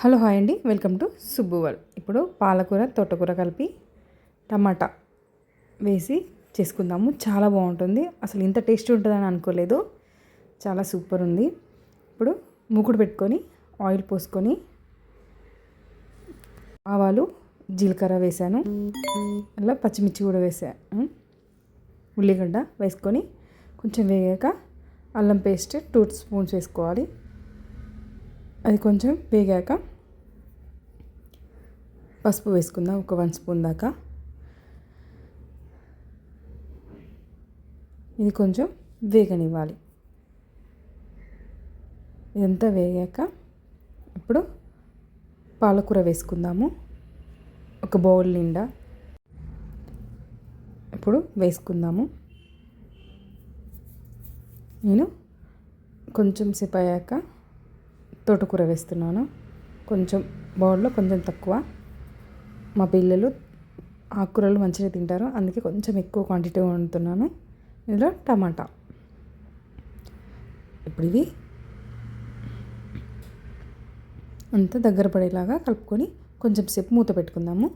Hello hi అండి. Welcome to సుబ్బువల్ ఇప్పుడు పాలకూర తోటకూర కలిపి టమాటా వేసి చేసుకుందాము. చాలా బాగుంటుంది. అసలు ఇంత టేస్ట్ ఉంటుందని అనుకోలేదు. చాలా సూపర్ ఉంది. ఇప్పుడు మూకుడు పెట్టుకొని ఆయిల్ పోసుకొని ఆవాలు జీలకర్ర వేసాను. అలా పచ్చిమిర్చి కూడా వేసాను ఉల్లిగడ్డ వేసుకొని కొంచెం వేగాక అల్లం పేస్ట్ టూ స్పూన్స్ వేసుకోవాలి. అది కొంచెం వేగాక పసుపు వేసుకుందాం ఒక వన్ స్పూన్ దాకా. ఇది కొంచెం వేగనివ్వాలి. ఇదంతా వేగాక ఇప్పుడు పాలకూర వేసుకుందాము. ఒక బౌల్ నిండా ఇప్పుడు వేసుకుందాము. నేను కొంచెం సేపు అయ్యాక తోటకూర వేస్తున్నాను. కొంచెం బౌల్లో కొంచెం తక్కువ. మా పిల్లలు ఆకుకూరలు మంచిగా తింటారు. అందుకే కొంచెం ఎక్కువ క్వాంటిటీ వండుతున్నాను. ఇందులో టమాటా. ఇప్పుడు ఇవి అంతా దగ్గర పడేలాగా కలుపుకొని కొంచెం సేపు మూత పెట్టుకుందాము.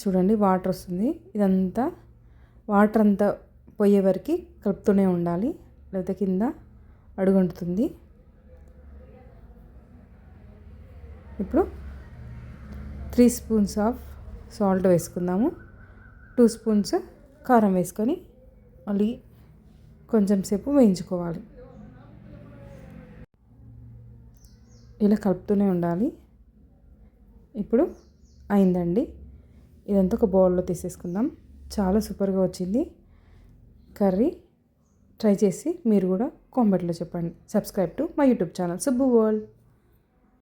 చూడండి వాటర్ వస్తుంది. ఇదంతా వాటర్ అంతా పోయే వరకు కలుపుతూనే ఉండాలి. లేకపోతే కింద అడుగంటుతుంది. ఇప్పుడు త్రీ స్పూన్స్ ఆఫ్ సాల్ట్ వేసుకుందాము. టూ స్పూన్స్ కారం వేసుకొని మళ్ళీ కొంచెం సేపు వేయించుకోవాలి. ఇలా కలుపుతూనే ఉండాలి. ఇప్పుడు అయిందండి. ఇదంతా ఒక బౌల్లో తీసేసుకుందాం. చాలా సూపర్గా వచ్చింది. కర్రీ ట్రై చేసి మీరు కూడా కామెంట్లో చెప్పండి. Subscribe to my YouTube channel Subbu world